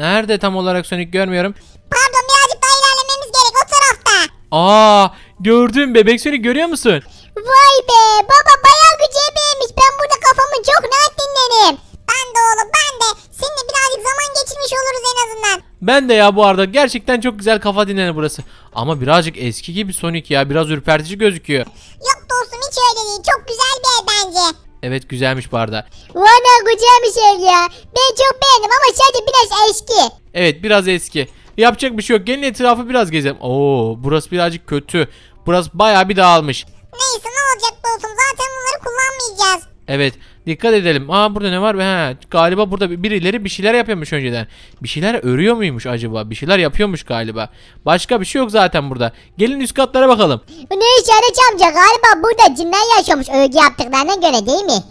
Nerede tam olarak Sonic görmüyorum. Pardon birazcık daha ilerlememiz gerek o tarafta. Aa gördüm bebek Sonic görüyor musun? Vay be baba bayağı güzel beğenmiş. Ben burada kafamı çok rahat dinlerim. Ben de oğlum ben de. Seninle birazcık zaman geçirmiş oluruz en azından. Ben de ya bu arada gerçekten çok güzel kafa dinlenir burası. Ama birazcık eski gibi Sonic ya biraz ürpertici gözüküyor. Yok dostum hiç öyle değil. Çok güzel bir ev bence. Evet güzelmiş bu arada. Valla güzel bir şey ya. Ben çok beğendim ama sadece biraz eski. Evet biraz eski. Yapacak bir şey yok. Gelin etrafı biraz gezelim. Oo burası birazcık kötü. Burası bayağı bir dağılmış. Neyse ne olacak dostum zaten bunları kullanmayacağız. Evet dikkat edelim. Aa burada ne var? Ha, galiba burada birileri bir şeyler yapıyormuş önceden. Bir şeyler örüyor muymuş acaba? Bir şeyler yapıyormuş galiba. Başka bir şey yok zaten burada. Gelin üst katlara bakalım. Bu ne işaret amca galiba burada cinler yaşamış övgü yaptıklarına göre değil mi?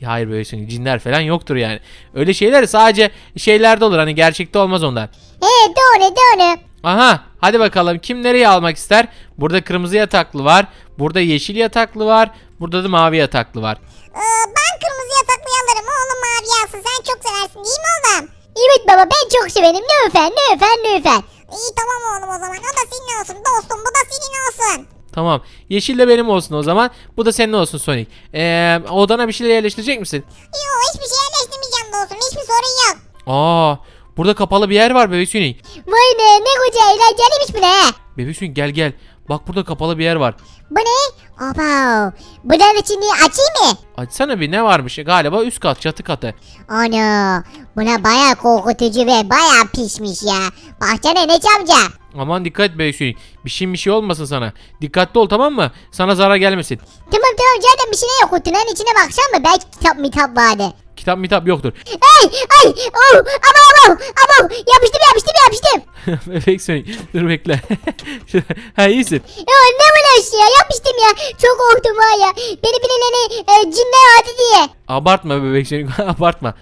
Hayır böyle şey, cinler falan yoktur yani. Öyle şeyler sadece şeylerde olur hani gerçekte olmaz onlar. He doğru doğru. Aha hadi bakalım kim nereye almak ister? Burada kırmızı yataklı var. Burada yeşil yataklı var. Burada da mavi yataklı var. Ee, ben kırmızı yataklı alırım oğlum mavi alsın sen çok seversin değil mi oğlum? Evet baba ben çok severim lütfen lütfen lütfen. İyi tamam oğlum o zaman o da senin olsun dostum bu da senin olsun. Tamam. Yeşil de benim olsun o zaman. Bu da senin olsun Sonic. Ee, odana bir şeyler yerleştirecek misin? Yo hiçbir şey yerleştirmeyeceğim dostum hiçbir sorun yok. Aa, burada kapalı bir yer var bebek Sonic. Vay be ne güzel eğlenceliymiş bu ne? Bebek Sonic gel gel. Bak burada kapalı bir yer var. Bu ne? Oba. Bunun içini açayım mı? Açsana bir ne varmış? Galiba üst kat çatı katı. Ana buna baya korkutucu ve baya pişmiş ya. Bahçene ne amca? Aman dikkat bebek Sonic. Bir şey bir şey olmasın sana. Dikkatli ol tamam mı? Sana zarar gelmesin. Tamam tamam zaten bir şey yok. Kutunun içine bakacağım mı? Belki kitap mitap vardı. Kitap mitap yoktur. Ay ay oh ama ama ama yapıştım yapıştım yapıştım. bebek Sonic dur bekle. ha iyisin. Ya ne bu ya yapıştım ya. Çok korktum var ya. Beni birileri e, cinler aldı diye. Abartma bebek Sonic abartma.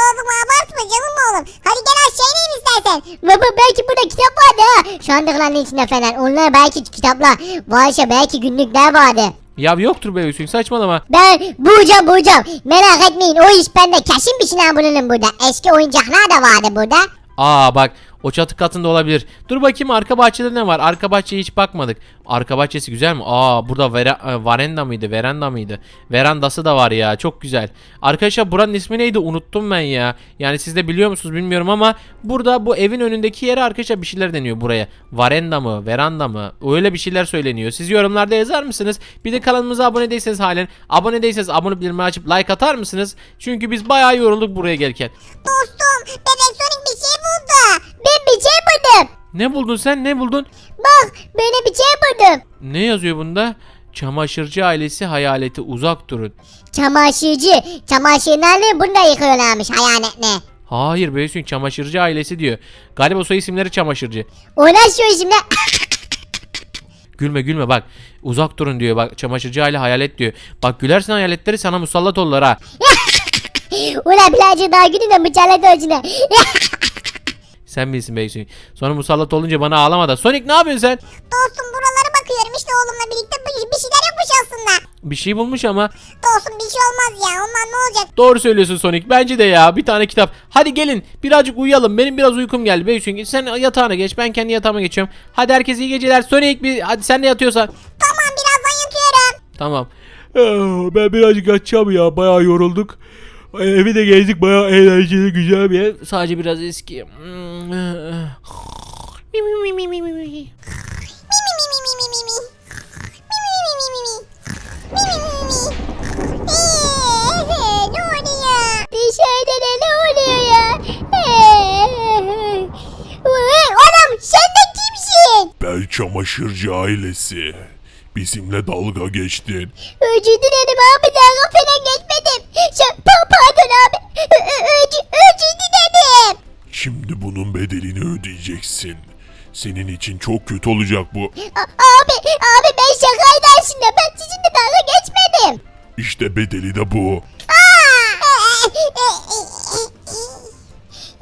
oğlum abartma canım oğlum. Hadi gel aşağı ineyim istersen. Baba belki burada kitap vardı ha. Sandıkların içinde falan. Onlar belki kitaplar. Varsa belki günlükler vardı. Ya yoktur bebek Sonic saçmalama. Ben bulacağım bulacağım. Merak etmeyin o iş bende. Kesin bir şeyler bulunur burada. Eski oyuncaklar da vardı burada. Aa bak o çatı katında olabilir. Dur bakayım arka bahçede ne var? Arka bahçeye hiç bakmadık. Arka bahçesi güzel mi? Aa burada vera, e, varenda mıydı? Veranda mıydı? Verandası da var ya. Çok güzel. Arkadaşlar buranın ismi neydi? Unuttum ben ya. Yani siz de biliyor musunuz bilmiyorum ama burada bu evin önündeki yere arkadaşlar bir şeyler deniyor buraya. Varenda mı? Veranda mı? Öyle bir şeyler söyleniyor. Siz yorumlarda yazar mısınız? Bir de kanalımıza abone değilseniz halen abone değilseniz abone bildirimi açıp like atar mısınız? Çünkü biz bayağı yorulduk buraya gelirken. Dostum bebek Sonic bir şey Ne buldun sen? Ne buldun? Bak böyle bir şey buldum. Ne yazıyor bunda? Çamaşırcı ailesi hayaleti uzak durun. Çamaşırcı. Çamaşırlarını bunda yıkıyorlarmış hayaletine. Hayır Beysun çamaşırcı ailesi diyor. Galiba soy isimleri çamaşırcı. O nasıl isimle? Gülme gülme bak. Uzak durun diyor bak çamaşırcı aile hayalet diyor. Bak gülersin hayaletleri sana musallat olurlar ha. Ulan birazcık daha gidin de bıçakla. Sen bilsin Beysun. Sonra musallat olunca bana ağlama da. Sonic ne yapıyorsun sen? Dostum buralara bakıyorum işte oğlumla birlikte bir, bir şeyler yapmış aslında. Bir şey bulmuş ama. Dostum bir şey olmaz ya ondan ne olacak? Doğru söylüyorsun Sonic. Bence de ya. Bir tane kitap. Hadi gelin. Birazcık uyuyalım. Benim biraz uykum geldi. Beysun sen yatağına geç. Ben kendi yatağıma geçiyorum. Hadi herkese iyi geceler. Sonic bir hadi sen de yatıyorsan. Tamam birazdan yatıyorum. Tamam. Ben birazcık yatacağım ya. Bayağı yorulduk. Evi de gezdik. Bayağı eğlenceli güzel bir ev. Sadece biraz eski. Dışarıda da ne oluyor ya? Oğlum sen de kimsin? Ben çamaşırcı ailesi. Bizimle dalga geçtin. Özür dilerim abi daha falan geçmedim. Sen, pa- pardon abi. Ö- ö- Özür, özür dilerim. Şimdi bunun bedelini ödeyeceksin. Senin için çok kötü olacak bu. A- abi, abi ben şakaydı aslında. Ben sizinle dalga geçmedim. İşte bedeli de bu.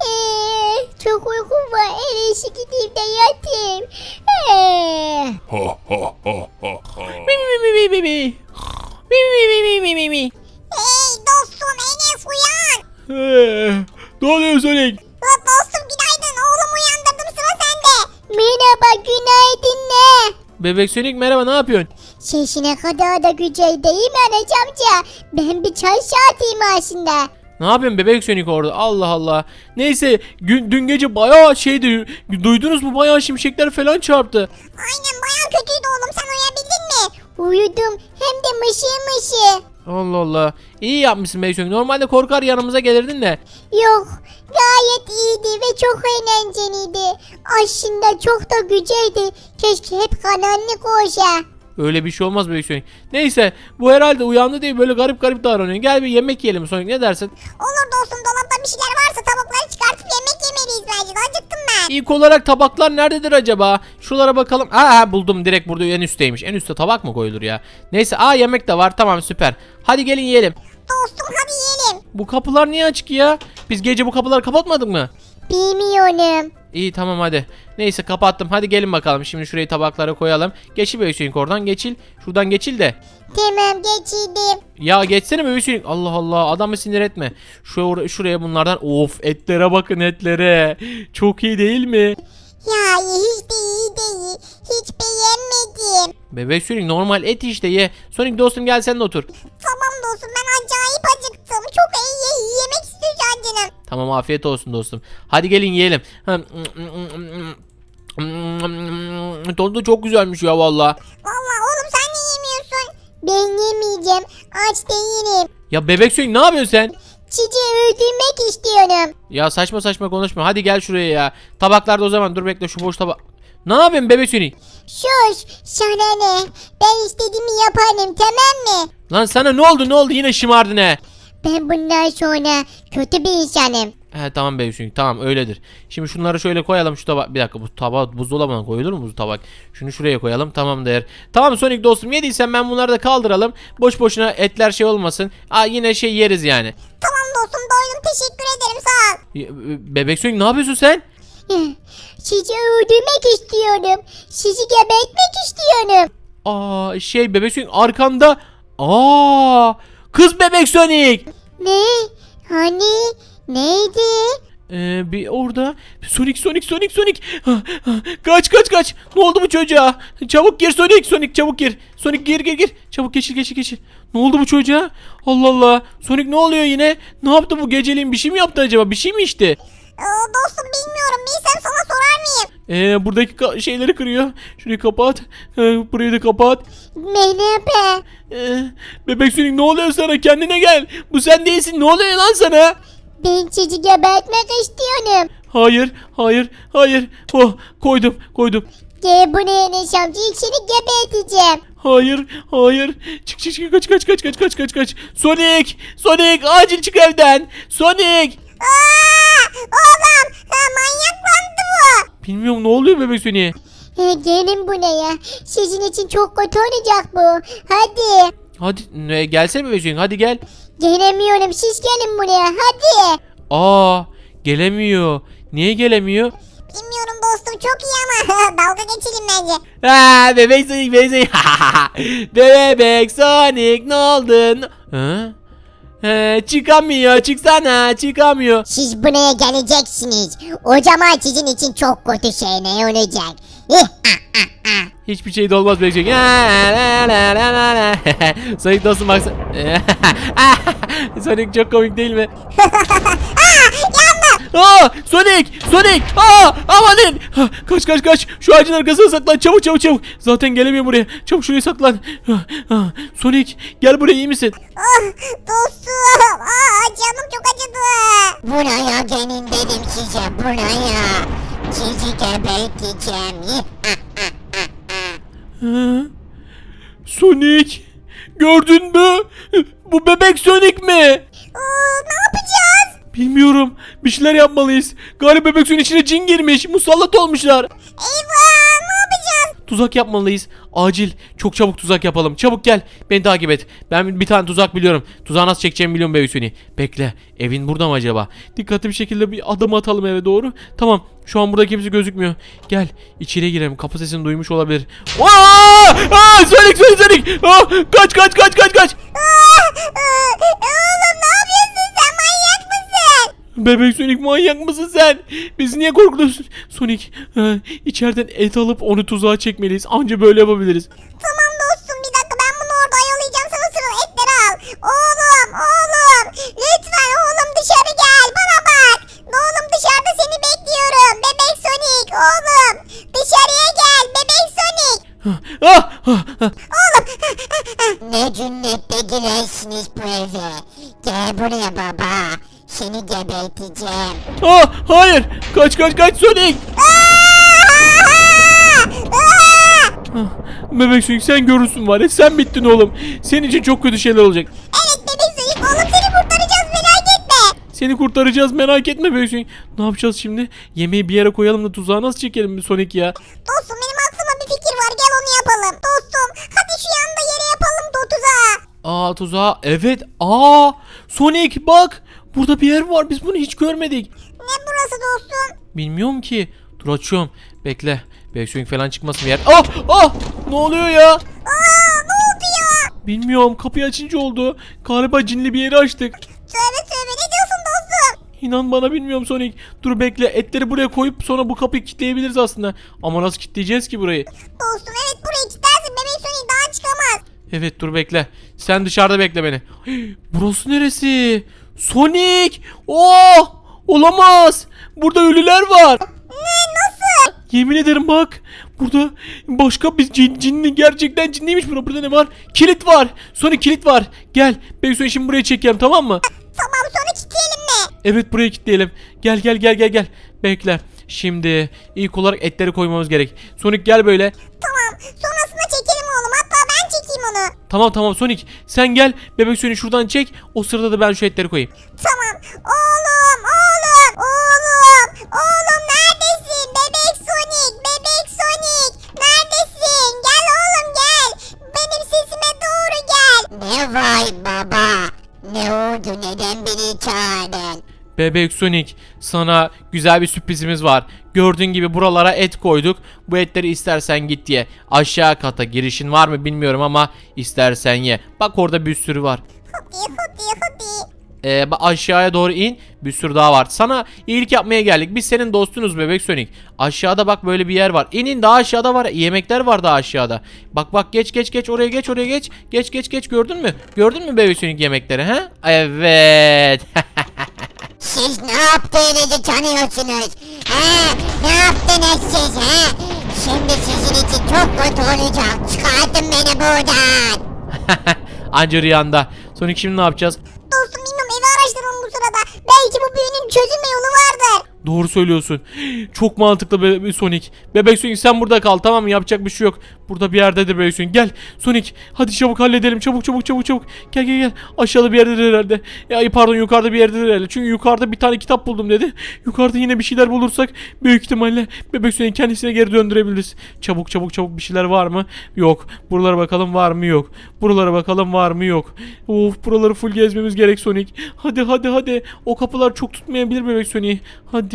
Ee, çok uykum var. En iyisi gideyim de yatayım. Ee, Ha ha ha ha ha. Hey dostum Enes uyan. ne oluyor Sonic? Merhaba günaydın ne? Bebek Sönük merhaba ne yapıyorsun? Sesine kadar da güzel değil mi Anaç? Ben bir çay saatiyim aslında. Ne yapıyorsun bebek sönük orada? Allah Allah. Neyse gün, dün gece bayağı şeydi. Duydunuz mu bayağı şimşekler falan çarptı. Aynen bayağı kötüydü oğlum sen uyuyabildin mi? Uyudum hem de mışıl mışıl. Allah Allah. İyi yapmışsın Sonic. Normalde korkar yanımıza gelirdin de. Yok gayet iyiydi ve çok eğlenceliydi. Aslında çok da güzeldi. Keşke hep karanlık olsa. Öyle bir şey olmaz Sonic. Neyse bu herhalde uyandı diye böyle garip garip davranıyor. Gel bir yemek yiyelim Sonic ne dersin? Olur dostum dolapta bir şeyler varsa tavukları çıkartıp yemek yemeliyiz bence acıktım ben. İlk olarak tabaklar nerededir acaba? Şuralara bakalım. Aa buldum direkt burada en üstteymiş. En üstte tabak mı koyulur ya? Neyse aa yemek de var tamam süper. Hadi gelin yiyelim. Dostum hadi yiyelim. Bu kapılar niye açık ya? Biz gece bu kapıları kapatmadık mı? Bilmiyorum. İyi tamam hadi. Neyse kapattım. Hadi gelin bakalım. Şimdi şurayı tabaklara koyalım. Geçil Bebek Sonic oradan geçil. Şuradan geçil de. Tamam geçirdim. Ya geçsene Sonic. Allah Allah adamı sinir etme. Şuraya, şuraya bunlardan. Of etlere bakın etlere. Çok iyi değil mi? Ya hiç de iyi değil. Hiç beğenmedim. Bebek Sonic normal et işte ye. Sonic dostum gel sen de otur. Tamam dostum ben acayip acıktım. Çok iyi yemek istiyorum canım. Tamam afiyet olsun dostum. Hadi gelin yiyelim. Tadı çok güzelmiş ya valla. Valla Ben yemeyeceğim. Aç değilim. Ya bebek Sonic ne yapıyorsun sen? Çiçeği öldürmek istiyorum. Ya saçma saçma konuşma. Hadi gel şuraya ya. Tabaklarda o zaman dur bekle şu boş tabak. Ne yapıyorsun bebek Sonic? Sus sana ne? Ben istediğimi yaparım tamam mı? Lan sana ne oldu ne oldu yine şımardın he. Ben bundan sonra kötü bir insanım. He tamam bebek Sonic tamam öyledir. Şimdi şunları şöyle koyalım şu tabak. Bir dakika bu tabak buzdolabına koyulur mu bu tabak? Şunu şuraya koyalım tamam der. Tamam Sonic dostum yediysen ben bunları da kaldıralım. Boş boşuna etler şey olmasın. Aa yine şey yeriz yani. Tamam dostum doydum teşekkür ederim sağ ol. E, Bebek Sonic ne yapıyorsun sen? Sizi öldürmek istiyorum. Sizi gebertmek istiyorum. Aa şey bebek Sonic arkanda. Aa kız bebek Sonic. Ne? Hani? Neydi? Ee, bir orada. Sonic Sonic Sonic Sonic. Kaç kaç kaç. Ne oldu bu çocuğa? Çabuk gir Sonic Sonic çabuk gir. Sonic gir gir gir. Çabuk geçir geçir geçir. Ne oldu bu çocuğa? Allah Allah. Sonic ne oluyor yine? Ne yaptı bu geceliğin? Bir şey mi yaptı acaba? Bir şey mi içti? Ee, dostum bilmiyorum. Bilsem sana sorar mıyım? ee, buradaki şeyleri kırıyor. Şurayı kapat. Ee, burayı da kapat. Merhaba. Ee, bebek Sonic ne oluyor sana? Kendine gel. Bu sen değilsin. Ne oluyor lan sana Ben sizi gebertmek istiyorum. hayır hayır hayır oh koydum koydum Gel buraya Enes amca. Seni geberteceğim. Hayır, hayır. Çık çık çık kaç kaç kaç kaç kaç kaç kaç. Sonic, Sonic acil çık evden. Sonic. Aa, oğlum ha, manyaklandı bu. Bilmiyorum ne oluyor bebek Sonic'e. He, gelin buraya. Sizin için çok kötü olacak bu. Hadi. Hadi ne, gelsene bebek Sonic hadi gel. Gelemiyorum. Siz gelin buraya. Hadi. Aa gelemiyor. Niye gelemiyor? Bilmiyorum dostum çok iyi ama dalga geçelim bence. Aa bebek Sonic bebek Sonic. bebek Sonic ne oldun? Ha? He, çıkamıyor çıksana çıkamıyor. Siz buraya geleceksiniz. O zaman sizin için çok kötü şeyler olacak. Hiçbir şey de olmaz bebek Sonic. Dostum baksana. Sonic çok komik değil mi? Aa Sonic! Sonic! Aa amanın! Ha, Kaç kaç kaç! Şu ağacın arkasına saklan çabuk çabuk çabuk! Zaten gelemiyor buraya. Çabuk şuraya saklan. Ha, ha. Sonic gel buraya iyi misin? Ah, dostum. Aa, canım çok acıdı. Buraya gelin dedim size. Buraya. Sizi geberteceğim. Ha? Sonic! Gördün mü? Bu bebek Sonic mi? Aa, ne yapacağız? Bilmiyorum. Bir şeyler yapmalıyız. Galiba bebek suyun içine cin girmiş. Musallat olmuşlar. Eyvah ne yapacağız? Tuzak yapmalıyız. Acil. Çok çabuk tuzak yapalım. Çabuk gel. Beni takip et. Ben bir tane tuzak biliyorum. Tuzağı nasıl çekeceğimi biliyorum bebek suyunu. Bekle. Evin burada mı acaba? Dikkatli bir şekilde bir adım atalım eve doğru. Tamam. Şu an burada kimse gözükmüyor. Gel. içeriye girelim. Kapı sesini duymuş olabilir. Aa! Aa! Sonic Sonic Sonic! Aa! Kaç kaç kaç kaç kaç! Oğlum ne yapıyorsun sen manyak mısın? Bebek Sonic manyak mısın sen? Bizi niye korkutuyorsun? Sonic e, içeriden et alıp onu tuzağa çekmeliyiz. Anca böyle yapabiliriz. Oğlum dışarıya gel bebek Sonic. Ah, ah, ah. Ne cünnette girersiniz bu eve. Gel buraya baba. Seni geberteceğim. Ah, hayır. Kaç kaç kaç Sonic. Ah, Bebek Sonic sen görürsün var ya sen bittin oğlum. Senin için çok kötü şeyler olacak. Seni kurtaracağız merak etme Bebek Sonic. Ne yapacağız şimdi? Yemeği bir yere koyalım da tuzağa nasıl çekelim Sonic ya? Dostum benim aklıma bir fikir var gel onu yapalım. Dostum hadi şu yanda yere yapalım da o tuzağı. Aa tuzağa evet. Aa Sonic bak. Burada bir yer var biz bunu hiç görmedik. Ne burası dostum? Bilmiyorum ki. Dur açıyorum. Bekle. Bebek Sonic falan çıkmasın bir yer. Ah ah ne oluyor ya? Aa ne oldu ya? Bilmiyorum kapıyı açınca oldu. Galiba cinli bir yeri açtık. Tövbe tövbe ne diyorsun dostum? İnan bana bilmiyorum Sonic. Dur bekle etleri buraya koyup sonra bu kapıyı kilitleyebiliriz aslında. Ama nasıl kilitleyeceğiz ki burayı? Dostum evet burayı kilitlersin bebek Sonic daha çıkamaz. Evet dur bekle. Sen dışarıda bekle beni. Burası neresi? Sonic! Oh! Olamaz. Burada ölüler var. Ne nasıl? Yemin ederim bak. Burada başka bir cin, cinli gerçekten cinliymiş burada. Burada ne var? Kilit var. Sonic kilit var. Gel. Ben seni şimdi buraya çekeyim tamam mı? Tamam sonra kilitleyelim? Evet buraya kilitleyelim. Gel gel gel gel gel. Bekle. Şimdi ilk olarak etleri koymamız gerek. Sonic gel böyle. Tamam sonrasında çekelim oğlum hatta ben çekeyim onu. Tamam tamam Sonic sen gel. Bebek Sonic şuradan çek. O sırada da ben şu etleri koyayım. Tamam oğlum oğlum oğlum oğlum neredesin bebek Sonic bebek Sonic neredesin gel oğlum gel benim sesime doğru gel. Ne var baba? Ne oldu? Neden beni çağırdın? Bebek Sonic sana güzel bir sürprizimiz var. Gördüğün gibi buralara et koyduk. Bu etleri istersen git ye. Aşağı kata girişin var mı bilmiyorum ama istersen ye. Bak orada bir sürü var. Hadi hadi hadi. Ee, aşağıya doğru in. Bir sürü daha var. Sana iyilik yapmaya geldik. Biz senin dostunuz Bebek Sonic. Aşağıda bak böyle bir yer var. İnin daha aşağıda var. Yemekler var daha aşağıda. Bak bak geç geç geç oraya geç oraya geç. Geç geç geç gördün mü? Gördün mü Bebek Sonic yemekleri ha? Evet. Siz ne yaptığınızı tanıyorsunuz? He? Ne yaptınız siz he? Şimdi sizin için çok kötü olacak. Çıkartın beni buradan. Anca rüyanda. Sonic şimdi ne yapacağız? Doğru söylüyorsun. Çok mantıklı Bebek Sonic. Bebek Sonic sen burada kal tamam mı? Yapacak bir şey yok. Burada bir yerdedir Bebek Sonic. Gel Sonic hadi çabuk halledelim. Çabuk çabuk çabuk çabuk. Gel gel gel. Aşağıda bir yerdedir herhalde. Ya pardon yukarıda bir yerdedir herhalde. Çünkü yukarıda bir tane kitap buldum dedi. Yukarıda yine bir şeyler bulursak büyük ihtimalle Bebek Sonic kendisine geri döndürebiliriz. Çabuk çabuk çabuk bir şeyler var mı? Yok. Buralara bakalım var mı? Yok. Buralara bakalım var mı? Yok. Of buraları full gezmemiz gerek Sonic. Hadi hadi hadi. O kapılar çok tutmayabilir Bebek Sonic. Hadi.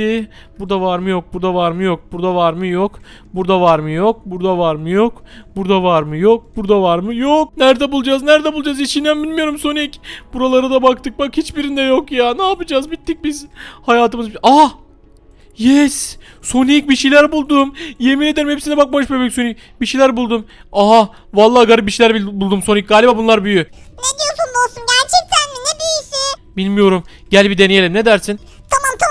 Burada var mı? Yok. Burada var mı? Yok. Burada var mı? Yok. Burada var mı? Yok. Burada var mı? Yok. Burada var mı? Yok. Burada var mı? Yok. Nerede bulacağız? Nerede bulacağız? İçinden bilmiyorum Sonic. Buralara da baktık. Bak hiçbirinde yok ya. Ne yapacağız? Bittik biz. Hayatımız... Ah! Yes! Sonic bir şeyler buldum. Yemin ederim hepsine bakmamış bebek Sonic. Bir şeyler buldum. Aha! Vallahi garip bir şeyler buldum Sonic. Galiba bunlar büyü. Ne diyorsun dostum gerçekten mi ne büyüsü? Bilmiyorum. Gel bir deneyelim. Ne dersin? Tamam tamam.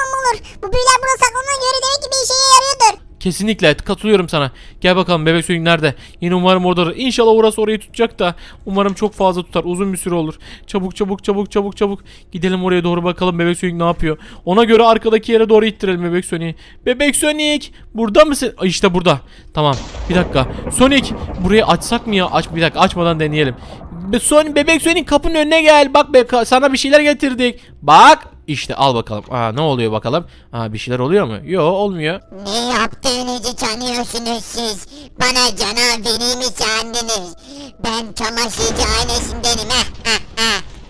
Bu büyüler burada saklanan göre demek ki bir işe yarıyordur. Kesinlikle katılıyorum sana. Gel bakalım bebek Sonic nerede? Yine umarım oradadır. İnşallah orası orayı tutacak da. Umarım çok fazla tutar. Uzun bir süre olur. Çabuk çabuk çabuk çabuk çabuk. Gidelim oraya doğru bakalım bebek Sonic ne yapıyor. Ona göre arkadaki yere doğru ittirelim bebek Sonic. Bebek Sonic burada mısın? Ay, İşte burada. Tamam. Bir dakika. Sonic burayı açsak mı ya? Aç bir dakika açmadan deneyelim. Be Sonic bebek Sonic kapının önüne gel. Bak be sana bir şeyler getirdik. Bak. İşte al bakalım. Aa ne oluyor bakalım? Aa bir şeyler oluyor mu? Yo olmuyor. Ne yaptığınızı tanıyorsunuz siz. Bana canaveri mi sandınız? Ben çamaşırcı ailesindenim.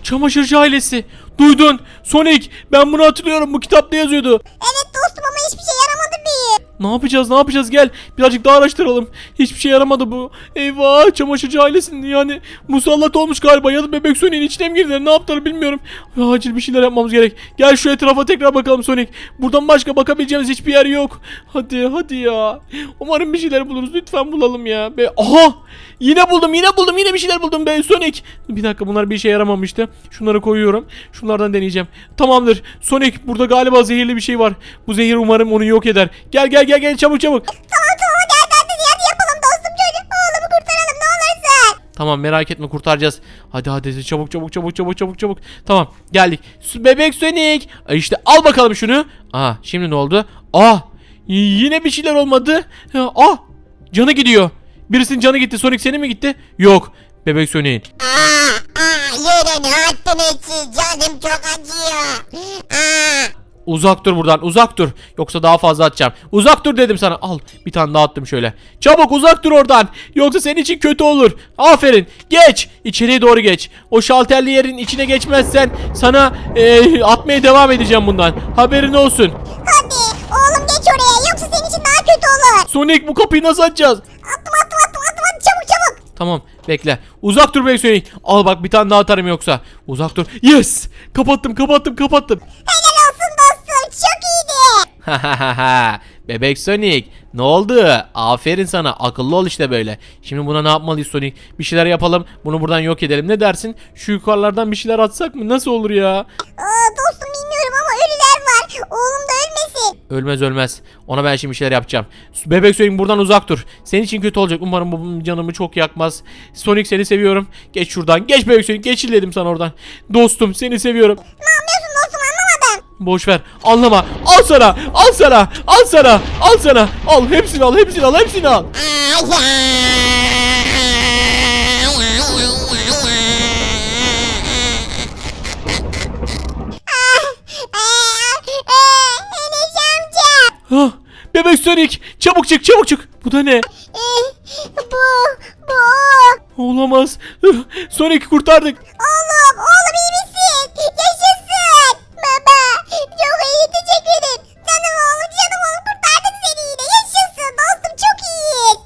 Çamaşırcı ailesi. Duydun. Sonic ben bunu hatırlıyorum. Bu kitapta yazıyordu. Ne yapacağız ne yapacağız gel birazcık daha araştıralım. Hiçbir şey yaramadı bu. Eyvah çamaşırcı ailesinin yani musallat olmuş galiba ya da bebek Sonic'in içine mi girdiler ne yaptılar bilmiyorum. Acil bir şeyler yapmamız gerek. Gel şu etrafa tekrar bakalım Sonic. Buradan başka bakabileceğimiz hiçbir yer yok. Hadi hadi ya. Umarım bir şeyler buluruz lütfen bulalım ya. Be Aha yine buldum yine buldum yine bir şeyler buldum be Sonic. Bir dakika bunlar bir işe yaramamıştı. Şunları koyuyorum. Şunlardan deneyeceğim. Tamamdır. Sonic burada galiba zehirli bir şey var. Bu zehir umarım onu yok eder. Gel gel gel gel çabuk çabuk. Tamam tamam hadi hadi hadi, hadi yapalım dostum çocuk. Oğlumu kurtaralım ne olursun. Tamam merak etme kurtaracağız. Hadi hadi çabuk çabuk çabuk çabuk çabuk çabuk. Tamam geldik. Bebek Sonic. E İşte al bakalım şunu. Aa şimdi ne oldu? Ah y- yine bir şeyler olmadı. Ya, Ah canı gidiyor. Birisinin canı gitti. Sonic senin mi gitti? Yok. Bebek Sonic'in. Aa, aa, yere ne attınız siz? Canım çok acıyor. Aa. Uzak dur buradan uzak dur. Yoksa daha fazla atacağım. Uzak dur dedim sana. Al bir tane daha attım şöyle. Çabuk uzak dur oradan. Yoksa senin için kötü olur. Aferin. Geç. İçeriye doğru geç. O şalterli yerin içine geçmezsen sana eee, atmaya devam edeceğim bundan. Haberin olsun. Hadi oğlum geç oraya yoksa senin için daha kötü olur. Sonic bu kapıyı nasıl açacağız? Attım attım attım attım hadi çabuk çabuk. Tamam bekle. Uzak dur Sonic. Al bak bir tane daha atarım yoksa. Uzak dur. Yes. Kapattım kapattım kapattım. Dostum çok iyiydi. Bebek Sonic ne oldu? Aferin sana akıllı ol işte böyle. Şimdi buna ne yapmalıyız Sonic? Bir şeyler yapalım bunu buradan yok edelim ne dersin? Şu yukarılardan bir şeyler atsak mı? Nasıl olur ya? Aa, dostum bilmiyorum ama ölüler var. Oğlum da ölmesin. Ölmez ölmez. Ona ben şimdi bir şeyler yapacağım. Bebek Sonic buradan uzak dur. Senin için kötü olacak. Umarım bu canımı çok yakmaz. Sonic seni seviyorum. Geç şuradan. Geç Bebek Sonic. Geçil dedim sana oradan. Dostum seni seviyorum. Anlamadım. Boş ver. Anlama. Al sana. Al sana. Al sana. Al sana. Al hepsini al. Hepsini al. Hepsini al. Ah, bebek Sonic çabuk çık çabuk çık. Bu da ne? Bu bu. Olamaz. Sonic kurtardık. Oğlum oğlum iyi misin? Yaşasın. Baba çok iyi teşekkür ederim. Canım oğlum canım oğlum kurtardım seni yine. Yaşasın dostum çok iyiyiz.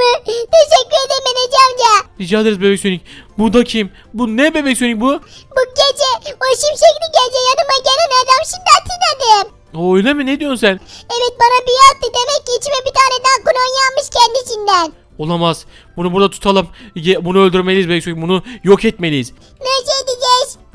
Mi? Teşekkür ederim Enes amca. Rica ederiz bebek Sonic. Bu da kim? Bu ne bebek Sonic bu? Bu gece o şimşekli gece yanıma gelen adam şimdi hatırladım. O öyle mi? Ne diyorsun sen? Evet bana bir attı demek ki içime bir tane daha klon yanmış kendisinden. Olamaz. Bunu burada tutalım. Ye- Bunu öldürmeliyiz bebek Sonic. Bunu yok etmeliyiz. Edeceğiz?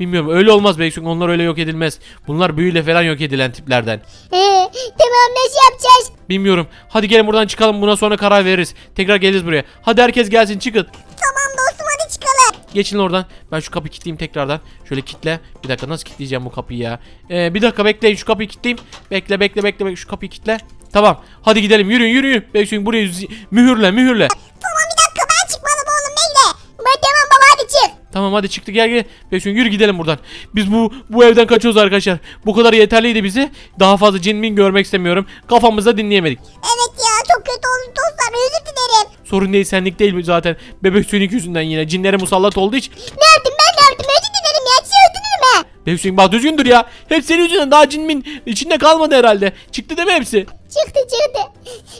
Bilmiyorum öyle olmaz bebek Sonic. Onlar öyle yok edilmez. Bunlar büyüyle falan yok edilen tiplerden. Ee, tamam nasıl yapacağız? Bilmiyorum. Hadi gelin buradan çıkalım. Buna sonra karar veririz. Tekrar geliriz buraya. Hadi herkes gelsin çıkın. Tamam dostum hadi çıkalım. Geçin oradan. Ben şu kapıyı kilitleyeyim tekrardan. Şöyle kitle. Bir dakika nasıl kilitleyeceğim bu kapıyı ya? Ee, bir dakika bekleyin şu kapıyı kilitleyeyim. Bekle bekle bekle bekle şu kapıyı kilitle. Tamam. Hadi gidelim. Yürüyün yürüyün. Bekleyin burayı mühürle mühürle. Tamam bir dakika ben çıkmadım oğlum bekle. Ben tamam baba hadi çık. Tamam hadi çıktı gel gel. Bekleyin yürü gidelim buradan. Biz bu bu evden kaçıyoruz arkadaşlar. Bu kadar yeterliydi bizi. Daha fazla cin min görmek istemiyorum. Kafamızda dinleyemedik. Evet ya çok kötü oldu dostlar özür dilerim. Sorun değil senlik değil mi zaten? Bebek sönük yüzünden yine cinlere musallat olduğu için. Ne yaptım ben ne yaptım özür dilerim ya sizi sönük bak düzgündür ya. Hep senin yüzünden daha cin min içinde kalmadı herhalde. Çıktı değil mi hepsi? Çıktı çıktı.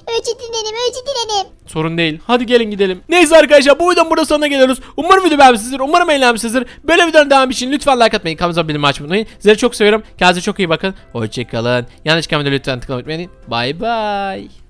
Özür dilerim özür dilerim. Sorun değil. Hadi gelin gidelim. Neyse arkadaşlar bu videonun burada sonuna geliyoruz. Umarım video beğenmişsinizdir. Umarım eğlenmişsinizdir. Böyle videoların devamı için lütfen like atmayı, kanalımıza bildirim açmayı unutmayın. Sizleri çok seviyorum. Kendinize çok iyi bakın. Hoşçakalın. Yanlış kalmayın lütfen tıklamayı unutmayın. Bay bay.